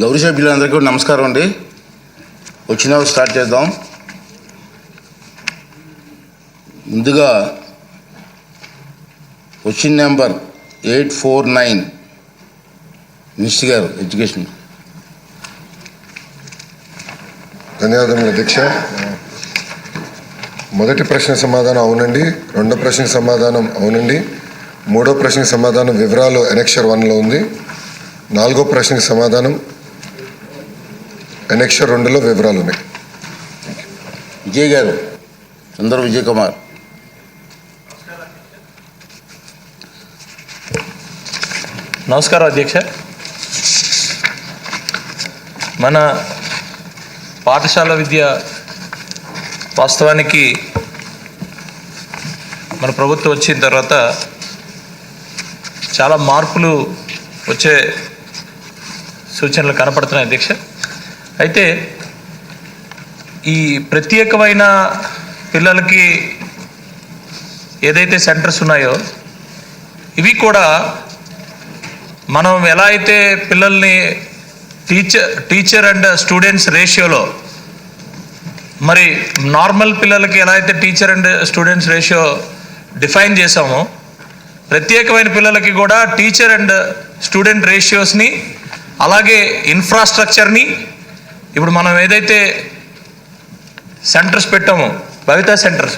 గౌరీ సభ్యులందరికీ నమస్కారం అండి. వచ్చిన స్టార్ట్ చేద్దాం. ముందుగా question number eight four nine minister గారు ఎడ్యుకేషన్. ధన్యవాదములు అధ్యక్ష మొదటి ప్రశ్న సమాధానం అవునండి. రెండో ప్రశ్న సమాధానం అవునండి. మూడో ప్రశ్న సమాధానం వివరాలు ఎనెక్షర్ వన్లో ఉంది. నాలుగో ప్రశ్నకి సమాధానం ఎనెక్షర్ రెండులో వివరాలు ఉన్నాయి. విజయ్ గారు సుందర విజయ్ కుమార్. నమస్కారం అధ్యక్ష. మన పాఠశాల విద్య వాస్తవానికి మన ప్రభుత్వం వచ్చిన తర్వాత చాలా మార్పులు వచ్చే సూచనలు కనపడుతున్నాయి అధ్యక్ష. అయితే ఈ ప్రత్యేకమైన పిల్లలకి ఏదైతే సెంటర్స్ ఉన్నాయో ఇవి కూడా మనం ఎలా అయితే పిల్లల్ని టీచర్ టీచర్ అండ్ స్టూడెంట్స్ రేషియోలో మరి నార్మల్ పిల్లలకి ఎలా అయితే teacher and students ratio define చేసామో ప్రత్యేకమైన పిల్లలకి కూడా టీచర్ అండ్ స్టూడెంట్ రేషియోస్ని అలాగే ఇన్ఫ్రాస్ట్రక్చర్ని ఇప్పుడు మనం ఏదైతే సెంటర్స్ పెట్టామో భవిత సెంటర్స్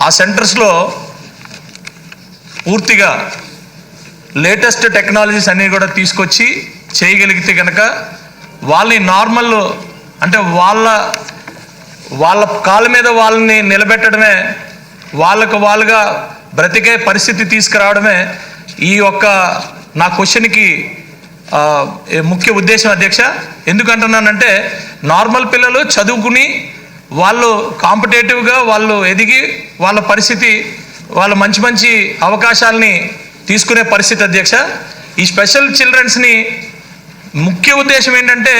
ఆ సెంటర్స్లో పూర్తిగా లేటెస్ట్ టెక్నాలజీస్ అన్నీ కూడా తీసుకొచ్చి చేయగలిగితే కనుక వాళ్ళని నార్మల్ అంటే వాళ్ళ వాళ్ళ కాళ్ళ మీద వాళ్ళని నిలబెట్టడమే వాళ్ళకు వాళ్ళుగా బ్రతికే పరిస్థితి తీసుకురావడమే ఈ యొక్క నా క్వశ్చన్కి ముఖ్య ఉద్దేశం అధ్యక్ష? ఎందుకంటున్నానంటే నార్మల్ పిల్లలు చదువుకుని వాళ్ళు కాంపిటేటివ్గా వాళ్ళు ఎదిగి వాళ్ళ పరిస్థితి వాళ్ళ మంచి మంచి అవకాశాలని తీసుకునే పరిస్థితి అధ్యక్ష. ఈ స్పెషల్ చిల్డ్రన్స్ని ముఖ్య ఉద్దేశం ఏంటంటే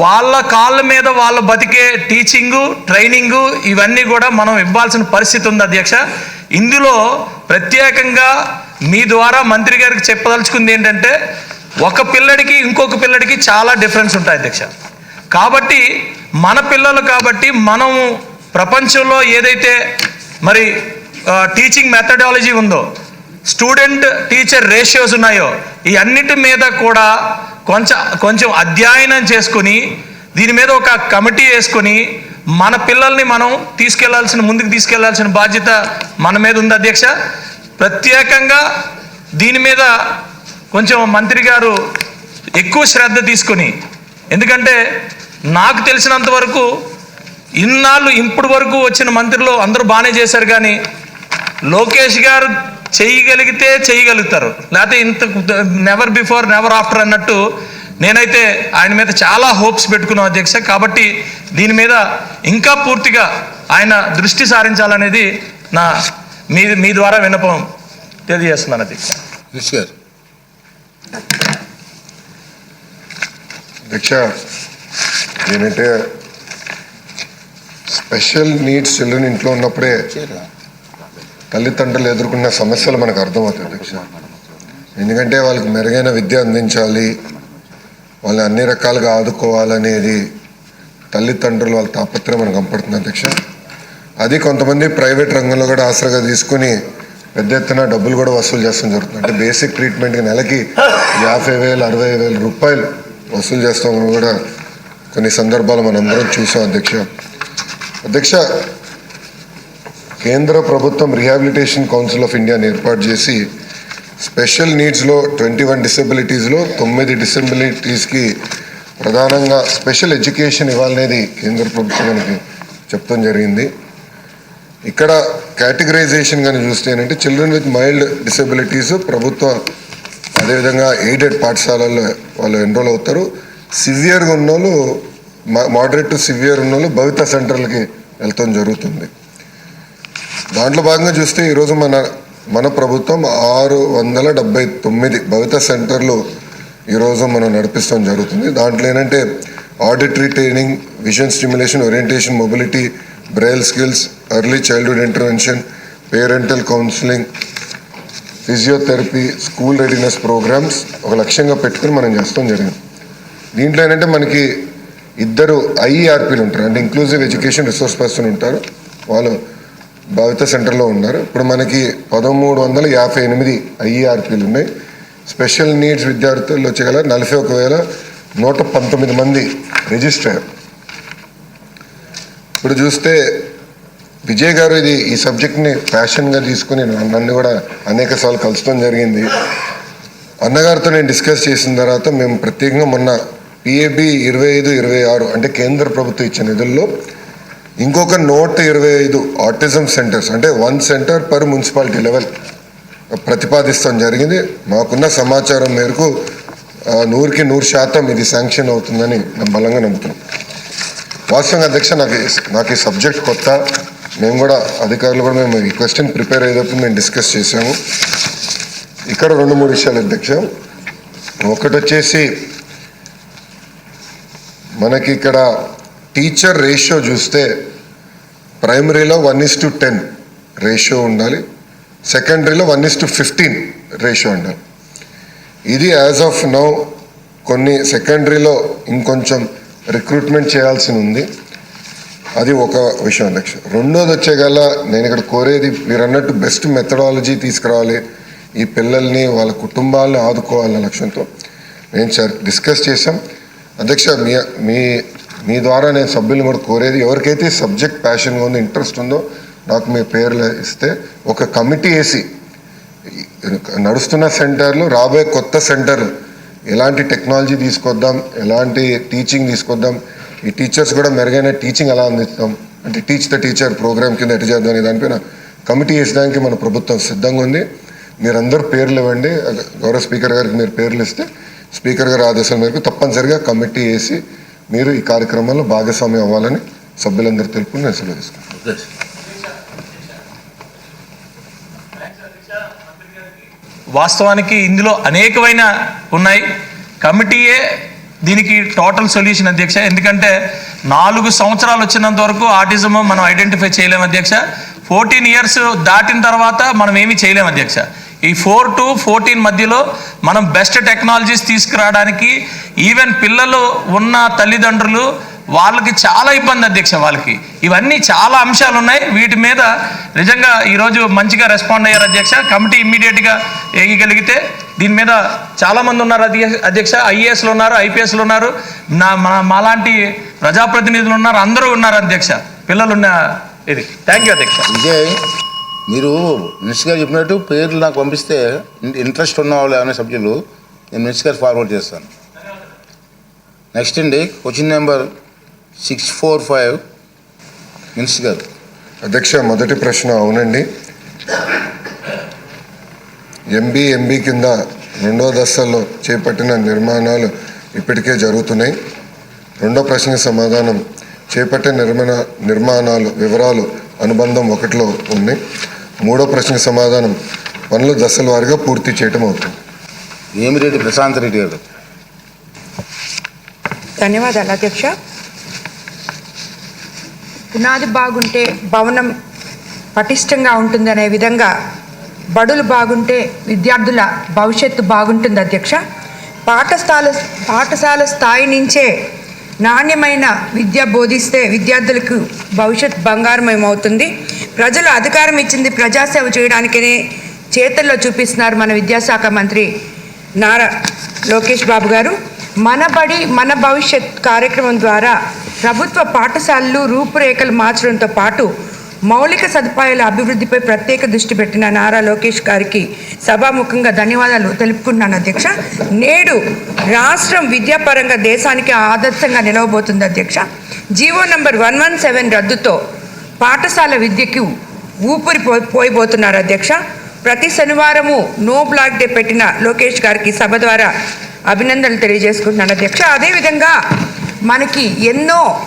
వాళ్ళ కాళ్ళ మీద వాళ్ళ బతికే టీచింగు ట్రైనింగు ఇవన్నీ కూడా మనం ఇవ్వాల్సిన పరిస్థితి ఉంది అధ్యక్ష. ఇందులో ప్రత్యేకంగా మీ ద్వారా మంత్రి గారికి చెప్పదలుచుకుంది ఏంటంటే ఒక పిల్లడికి ఇంకొక పిల్లడికి చాలా డిఫరెన్స్ ఉంటాయి అధ్యక్ష. కాబట్టి మన పిల్లలు కాబట్టి మనము ప్రపంచంలో ఏదైతే మరి టీచింగ్ మెథడాలజీ ఉందో స్టూడెంట్ టీచర్ రేషియోస్ ఉన్నాయో ఈ అన్నిటి మీద కూడా కొంచెం కొంచెం అధ్యయనం చేసుకొని దీని మీద ఒక కమిటీ వేసుకొని మన పిల్లల్ని మనం తీసుకెళ్ళాల్సిన ముందుకు తీసుకెళ్ళాల్సిన బాధ్యత మన మీద ఉంది అధ్యక్ష. ప్రత్యేకంగా దీని మీద కొంచెం మంత్రి గారు ఎక్కువ శ్రద్ధ తీసుకొని ఎందుకంటే నాకు తెలిసినంత వరకు ఇన్నాళ్ళు ఇప్పుడు వరకు వచ్చిన మంత్రులు అందరూ బాగానే చేశారు కానీ లోకేష్ గారు చేయగలిగితే చేయగలుగుతారు. లేకపోతే ఇంత నెవర్ బిఫోర్ నెవర్ ఆఫ్టర్ అన్నట్టు నేనైతే ఆయన మీద చాలా హోప్స్ పెట్టుకున్నాను అధ్యక్ష. కాబట్టి దీని మీద ఇంకా పూర్తిగా ఆయన దృష్టి సారించాలనేది నా మీ మీ ద్వారా విన్నపం తెలియజేస్తున్నాను అధ్యక్ష. అధ్యక్ష ఏంటంటే స్పెషల్ నీడ్స్ చిల్డ్రన్ ఇంట్లో ఉన్నప్పుడే తల్లిదండ్రులు ఎదుర్కొన్న సమస్యలు మనకు అర్థమవుతాయి అధ్యక్ష ఎందుకంటే వాళ్ళకి మెరుగైన విద్య అందించాలి వాళ్ళని అన్ని రకాలుగా ఆదుకోవాలనేది తల్లిదండ్రులు వాళ్ళ తాపత్రయం మనకు కనపడుతుంది అధ్యక్ష అది కొంతమంది ప్రైవేట్ రంగంలో కూడా ఆసరాగా తీసుకుని పెద్ద ఎత్తున డబ్బులు కూడా వసూలు చేస్తాం జరుగుతుంది. అంటే బేసిక్ ట్రీట్మెంట్కి నెలకి యాభై వేలు అరవై వేల రూపాయలు వసూలు చేస్తామని కూడా కొన్ని సందర్భాలు మనందరం చూసాం అధ్యక్ష. అధ్యక్ష కేంద్ర ప్రభుత్వం రిహాబిలిటేషన్ కౌన్సిల్ ఆఫ్ ఇండియాని ఏర్పాటు చేసి స్పెషల్ నీడ్స్లో ట్వంటీ వన్ డిసెబిలిటీస్లో తొమ్మిది డిసెబిలిటీస్కి ప్రధానంగా స్పెషల్ ఎడ్యుకేషన్ ఇవ్వాలనేది కేంద్ర ప్రభుత్వం మనకి చెప్తాం జరిగింది. ఇక్కడ కేటగరైజేషన్ కానీ చూస్తే ఏంటంటే చిల్డ్రన్ విత్ మైల్డ్ డిసెబిలిటీస్ ప్రభుత్వ అదేవిధంగా ఎయిడెడ్ పాఠశాలల్లో వాళ్ళు ఎన్రోల్ అవుతారు. సివియర్గా ఉన్న వాళ్ళు మోడరేట్ టు సివియర్ ఉన్న వాళ్ళు భవిత సెంటర్లకి వెళ్తాం జరుగుతుంది. దాంట్లో భాగంగా చూస్తే ఈరోజు మన మన ప్రభుత్వం ఆరు వందల డెబ్బై తొమ్మిది భవిత సెంటర్లు ఈరోజు మనం నడిపిస్తాం జరుగుతుంది. దాంట్లో ఏంటంటే auditory training vision stimulation orientation mobility braille skills early childhood intervention parental counselling physiotherapy school readiness programmes ఒక లక్ష్యంగా పెట్టుకుని మనం చేస్తాం జరిగింది. దీంట్లో ఏంటంటే మనకి ఇద్దరు ఐఈఆర్పీలు ఉంటారు. అంటే ఇంక్లూజివ్ ఎడ్యుకేషన్ రిసోర్స్ పర్సన్ ఉంటారు. వాళ్ళు భావిత సెంటర్లో ఉన్నారు. ఇప్పుడు మనకి పదమూడు వందల యాభై ఎనిమిది ఐఈఆర్పీలు ఉన్నాయి. స్పెషల్ నీడ్స్ విద్యార్థులు వచ్చేగల నలభై ఒక వేల నూట పంతొమ్మిది మంది రిజిస్టర్ అయ్యారు. ఇప్పుడు చూస్తే విజయ్ గారు ఇది ఈ సబ్జెక్ట్ని ప్యాషన్గా తీసుకుని నన్ను కూడా అనేక సార్లు కలుసుకోవడం జరిగింది. అన్నగారితో నేను డిస్కస్ చేసిన తర్వాత మేము ప్రత్యేకంగా మొన్న పిఏబి ఇరవై ఐదు ఇరవై ఆరు అంటే కేంద్ర ప్రభుత్వం ఇచ్చిన నిధుల్లో ఇంకొక నూట ఇరవై ఐదు ఆటిజం సెంటర్స్ అంటే one centre per municipality level ప్రతిపాదిస్తాం జరిగింది. మాకున్న సమాచారం మేరకు నూరుకి నూరు శాతం ఇది శాంక్షన్ అవుతుందని బలంగా నమ్ముతున్నాం. వాస్తవంగా అధ్యక్ష నాకు నాకు ఈ సబ్జెక్ట్ కొత్త. మేము కూడా అధికారులు కూడా మేము ఈ క్వశ్చన్ ప్రిపేర్ అయ్యేటప్పుడు మేము డిస్కస్ చేసాము ఇక్కడ రెండు మూడు విషయాలు అధ్యక్ష. ఒకటి వచ్చేసి మనకి ఇక్కడ టీచర్ రేషియో చూస్తే ప్రైమరీలో one is to ten ratio ఉండాలి. సెకండరీలో one is to fifteen ratio ఉండాలి. ఇది యాజ్ ఆఫ్ నౌ కొన్ని సెకండరీలో ఇంకొంచెం రిక్రూట్మెంట్ చేయాల్సి ఉంది. అది ఒక విషయం అధ్యక్ష రెండోది వచ్చేగల నేను ఇక్కడ కోరేది మీరు అన్నట్టు బెస్ట్ మెథడాలజీ తీసుకురావాలి. ఈ పిల్లల్ని వాళ్ళ కుటుంబాలను ఆదుకోవాలన్న లక్ష్యంతో. నేను సార్ డిస్కస్ చేశాం. అధ్యక్ష మీ మీ మీ ద్వారా నేను సభ్యులను కూడా కోరేది ఎవరికైతే సబ్జెక్ట్ ప్యాషన్గా ఉందో ఇంట్రెస్ట్ ఉందో నాకు మీ పేర్లు ఇస్తే ఒక కమిటీ వేసి నడుస్తున్న సెంటర్లు రాబోయే కొత్త సెంటర్ ఎలాంటి టెక్నాలజీ తీసుకొద్దాం ఎలాంటి టీచింగ్ తీసుకొద్దాం ఈ టీచర్స్ కూడా మెరుగైన టీచింగ్ ఎలా అందిస్తాం? అంటే టీచ్ ద టీచర్ ప్రోగ్రామ్ కింద ఎటు చేద్దాం అనే దానిపైన కమిటీ వేసడానికి మన ప్రభుత్వం సిద్ధంగా ఉంది. మీరందరూ పేర్లు ఇవ్వండి. గౌరవ స్పీకర్ గారికి మీరు పేర్లు ఇస్తే స్పీకర్ గారి ఆదేశాల మేరకు తప్పనిసరిగా కమిటీ వేసి మీరు ఈ కార్యక్రమంలో భాగస్వామ్యం అవ్వాలని సభ్యులందరూ తెలుపుకుని నేను సెలవు తీసుకుంటాను వాస్తవానికి ఇందులో అనేకమైన ఉన్నాయి. కమిటీయే దీనికి టోటల్ సొల్యూషన్ అధ్యక్ష. ఎందుకంటే నాలుగు సంవత్సరాలు వచ్చినంత వరకు ఆటిజం మనం ఐడెంటిఫై చేయలేము అధ్యక్ష. ఫోర్టీన్ ఇయర్స్ దాటిన తర్వాత మనం ఏమీ చేయలేము అధ్యక్ష. ఈ ఫోర్ టు ఫోర్టీన్ మధ్యలో మనం బెస్ట్ టెక్నాలజీస్ తీసుకురావడానికి ఈవెన్ పిల్లలు ఉన్న తల్లిదండ్రులు వాళ్ళకి చాలా ఇబ్బంది అధ్యక్ష వాళ్ళకి. ఇవన్నీ చాలా అంశాలు ఉన్నాయి. వీటి మీద నిజంగా ఈరోజు మంచిగా రెస్పాండ్ అయ్యారు అధ్యక్ష. కమిటీ ఇమ్మీడియట్గా వేయగలిగితే దీని మీద చాలా మంది ఉన్నారు అధ్య- అధ్యక్ష ఐఏఎస్లు ఉన్నారు ఐపీఎస్లు ఉన్నారు. నా మా మాలాంటి ప్రజాప్రతినిధులు ఉన్నారు అందరూ ఉన్నారు అధ్యక్ష. పిల్లలు ఉన్న ఇది. థ్యాంక్ యూ అధ్యక్ష. విజయ్ మీరు మినిస్టర్ గారు చెప్పినట్టు పేర్లు నాకు పంపిస్తే ఇంట్రెస్ట్ ఉన్న వాళ్ళు ఏమైనా సభ్యులు నేను మినిస్టర్ గారు ఫార్వర్డ్ చేస్తాను. నెక్స్ట్ అండి question number six four five. Minister గారు. అధ్యక్ష మొదటి ప్రశ్న అవునండి. ఎంబీ ఎంబీ కింద రెండో దశలో చేపట్టిన నిర్మాణాలు ఇప్పటికే జరుగుతున్నాయి. రెండో ప్రశ్నకి సమాధానం చేపట్టిన నిర్మాణ నిర్మాణాలు వివరాలు అనుబంధం ఒకటిలో ఉన్నాయి మూడో ప్రశ్నకి సమాధానం పనులు దశల వారీగా పూర్తి చేయటం అవుతుంది. వేమిరెడ్డి ప్రశాంత్ రెడ్డి గారు. ధన్యవాదాలు అధ్యక్ష. పునాది బాగుంటే భవనం పటిష్టంగా ఉంటుందనే విధంగా బడులు బాగుంటే విద్యార్థుల భవిష్యత్తు బాగుంటుంది అధ్యక్ష. పాఠశాల పాఠశాల స్థాయి నుంచే నాణ్యమైన విద్య బోధిస్తే విద్యార్థులకు భవిష్యత్ బంగారమయమవుతుంది. ప్రజలు అధికారం ఇచ్చింది ప్రజాసేవ చేయడానికనే చేతల్లో చూపిస్తున్నారు మన విద్యాశాఖ మంత్రి నారా లోకేష్ బాబు గారు. మన బడి మన భవిష్యత్ కార్యక్రమం ద్వారా ప్రభుత్వ పాఠశాలలు రూపురేఖలు మార్చడంతో పాటు మౌలిక సదుపాయాల అభివృద్ధిపై ప్రత్యేక దృష్టి పెట్టిన నారా లోకేష్ గారికి సభాముఖంగా ధన్యవాదాలు తెలుపుకుంటున్నాను అధ్యక్ష. నేడు రాష్ట్రం విద్యాపరంగా దేశానికి ఆదర్శంగా నిలవబోతుంది అధ్యక్ష. GO number one one seven రద్దుతో పాఠశాల విద్యకు ఊపిరి పో- పోయిపోతున్నారు అధ్యక్ష. ప్రతి శనివారము నో బ్లాక్ డే పెట్టిన లోకేష్ గారికి సభ ద్వారా అభినందనలు తెలియజేసుకుంటున్నాను అధ్యక్ష. అదేవిధంగా మనకి ఎన్నో